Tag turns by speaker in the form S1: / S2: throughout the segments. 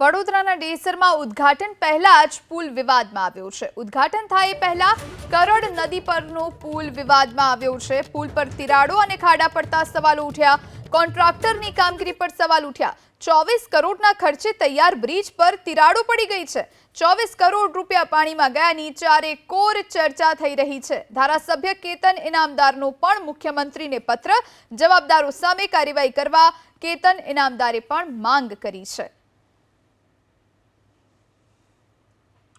S1: વડોદરાના ડેસરમાં ઉદ્ઘાટન પહેલા જ પુલ વિવાદમાં આવ્યો છે. ઉદ્ઘાટન થાય પહેલા કરોડ નદી પરનો પુલ વિવાદમાં આવ્યો છે. પુલ પર તિરાડો અને ખાડા પડતા સવાલો ઉઠ્યા. કોન્ટ્રાક્ટરની કામગીરી પર સવાલ ઉઠ્યા. ચોવીસ કરોડના ખર્ચે તૈયાર બ્રિજ પર તિરાડો પડી ગઈ છે. ચોવીસ કરોડ રૂપિયા પાણીમાં ગયાની ચારે કોર ચર્ચા થઈ રહી છે. ધારાસભ્ય કેતન ઇનામદારનો પણ મુખ્યમંત્રીને પત્ર. જવાબદારો સામે કાર્યવાહી કરવા કેતન ઇનામદારે પણ માંગ કરી છે.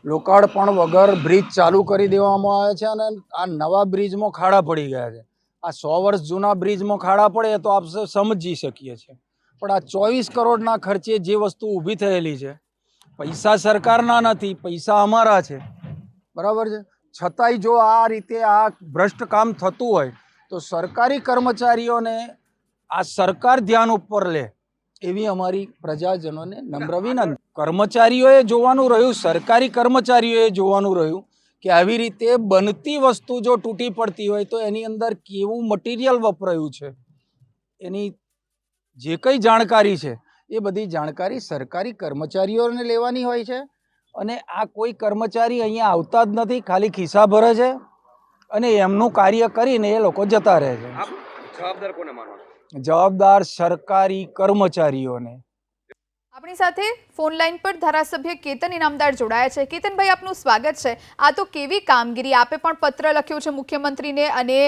S2: લોકાર્પણ વગર બ્રિજ ચાલુ કરી દેવામાં આવે છે અને આ નવા બ્રિજમાં ખાડા પડી ગયા છે. આ સો વર્ષ જૂના બ્રિજમાં ખાડા પડે તો આપણે સમજી શકીએ છીએ. પણ આ ચોવીસ કરોડના ખર્ચે જે વસ્તુ ઊભી થયેલી છે, પૈસા સરકારના નથી, પૈસા અમારા છે. બરાબર છે? છતાંય જો આ રીતે આ ભ્રષ્ટ કામ થતું હોય, તો સરકારી કર્મચારીઓને આ સરકાર ધ્યાન ઉપર લે. એવી અમારી પ્રજાજનોને નમ્ર વિનંતી. કર્મચારીઓએ જોવાનું રહ્યું, સરકારી કર્મચારીઓએ જોવાનું રહ્યું કે આવી રીતે બનતી વસ્તુ જો તૂટી પડતી હોય તો એની અંદર કેવું મટીરિયલ વપરાયું છે? એની જે કંઈ જાણકારી છે, એ બધી જાણકારી સરકારી કર્મચારીઓને લેવાની હોય છે અને આ કોઈ કર્મચારી અહીંયા આવતા જ નથી, ખાલી ખિસ્સા ભરે છે અને એમનું કાર્ય કરીને એ લોકો જતા રહે છે.
S3: જવાબદાર કોને માનવા
S2: જવાબદાર સરકારી કર્મચારીઓને.
S1: આપણી સાથે ફોન લાઈન પર ધારાસભ્ય કેતન ઇનામદાર જોડાયા છે. કેતનભાઈ આપનું સ્વાગત છે. આ તો કેવી કામગીરી? આપે પણ પત્ર લખ્યો છે મુખ્યમંત્રીને અને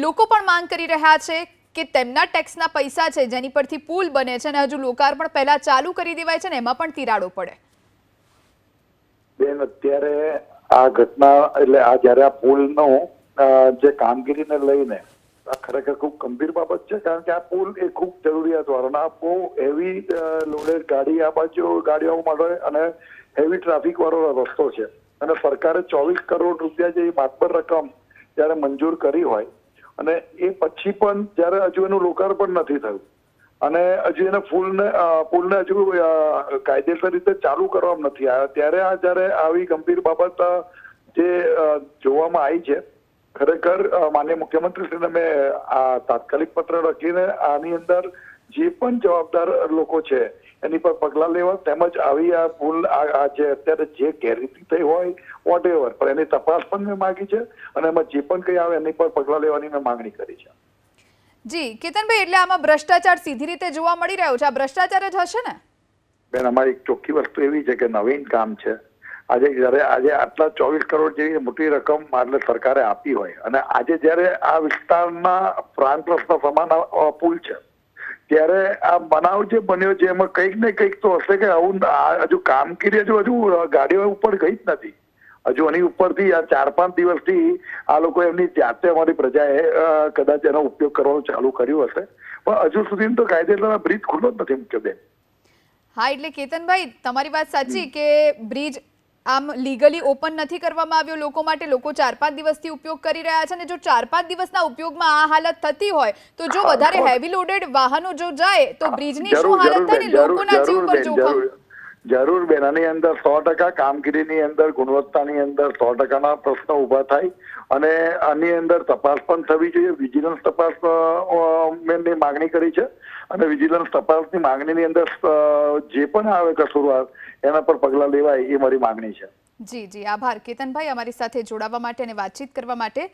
S1: લોકો પણ માંગ કરી રહ્યા છે કે તેમના ટેક્સના પૈસા છે જેની પરથી પુલ બને છે અને હજુ લોકાર્પણ પહેલા ચાલુ કરી દેવાય છે ને એમાં પણ તિરાડો પડે.
S4: બેન અત્યારે આ ઘટના એટલે આ જ્યારે આ પુલનું જે કામગીરીને લઈને આ ખરેખર ખૂબ ગંભીર બાબત છે, કારણ કે આ પુલ એ ખૂબ જરૂરિયાત વાળો અને આ બહુ હેવી લોડેડ ગાડી આ બાજુ ગાડીઓ માટે અને હેવી ટ્રાફિક વાળો રસ્તો છે. અને સરકારે ચોવીસ કરોડ રૂપિયા જેવી માતબર રકમ જ્યારે મંજૂર કરી હોય, અને એ પછી પણ જ્યારે હજુ એનું લોકાર્પણ નથી થયું. અને હજુ એને ફૂલને પુલને હજુ કાયદેસર રીતે ચાલુ કરવામાં નથી આવ્યા. ત્યારે આ જ્યારે આવી ગંભીર બાબત જે જોવામાં આવી છે ખરેખર માન્ય મુખ્યમંત્રીશ્રીને મેં આ તાત્કાલિક પત્ર લખીને આની અંદર જે પણ જવાબદાર લોકો છે એની પર પગલાં લેવા તેમજ આવી આ ભૂલ આ જે અત્યારે જે ગેરરીતિ થઈ હોય વોટ પણ એની તપાસ પણ મેં માંગી છે અને એમાં જે પણ કંઈ આવે એની પર પગલાં લેવાની મેં માંગણી કરી છે.
S1: જી કેતનભાઈ એટલે આમાં ભ્રષ્ટાચાર સીધી રીતે જોવા મળી રહ્યો છે? આ ભ્રષ્ટાચાર જ હશે ને?
S4: બેન અમારી એક ચોખ્ખી વસ્તુ એવી છે કે નવીન કામ છે. આજે જ્યારે આજે આટલા ચોવીસ કરોડ જેવી મોટી રકમ એટલે સરકારે આપી હોય અને આજે જ્યારે આ વિસ્તારના પ્રાણ રસ્તા સમાન પુલ છે ત્યારે આ બનાવ જે બન્યો છે એમાં કંઈક ને કંઈક તો હશે કે આવું હજુ કામગીરી હજુ હજુ ગાડીઓ ઉપર ગઈ જ નથી. હજુ એની ઉપરથી આ ચાર પાંચ દિવસથી આ લોકો એમની જાતે અમારી પ્રજાએ કદાચ એનો ઉપયોગ કરવાનું ચાલુ કર્યું હશે. પણ હજુ સુધી તો કાયદેસર બ્રિજ ખુલ્લો જ નથી મૂક્યો બેન.
S1: હા એટલે કેતનભાઈ તમારી વાત સાચી કે બ્રિજ આમ લીગલી ઓપન નથી કરવામાં આવ્યો. લોકો માટે લોકો ચાર પાંચ દિવસથી ઉપયોગ કરી રહ્યા છે અને જો ચાર પાંચ દિવસના ઉપયોગમાં આ હાલત થતી હોય તો જો વધારે હેવી લોડેડ વાહનો જો જાય તો બ્રિજની શું હાલત થાય ને લોકોના જીવ પર જોખમ?
S4: જરૂર. બેન આની અંદર સો ટકા કામગીરીની અંદર, ગુણવત્તાની અંદર સો ટકાના પ્રશ્નો ઊભા થાય અને આની અંદર તપાસ પણ થવી જોઈએ. વિજિલન્સ તપાસ મેનની માગણી કરી છે અને વિજિલન્સ તપાસની માંગણીની અંદર જે પણ આવે કસૂરવાર, એના પર પગલાં લેવાય એ મારી માગણી છે.
S1: જી જી. આભાર. કેતનભાઈ, અમારી સાથે જોડાવા માટે અને વાતચીત કરવા માટે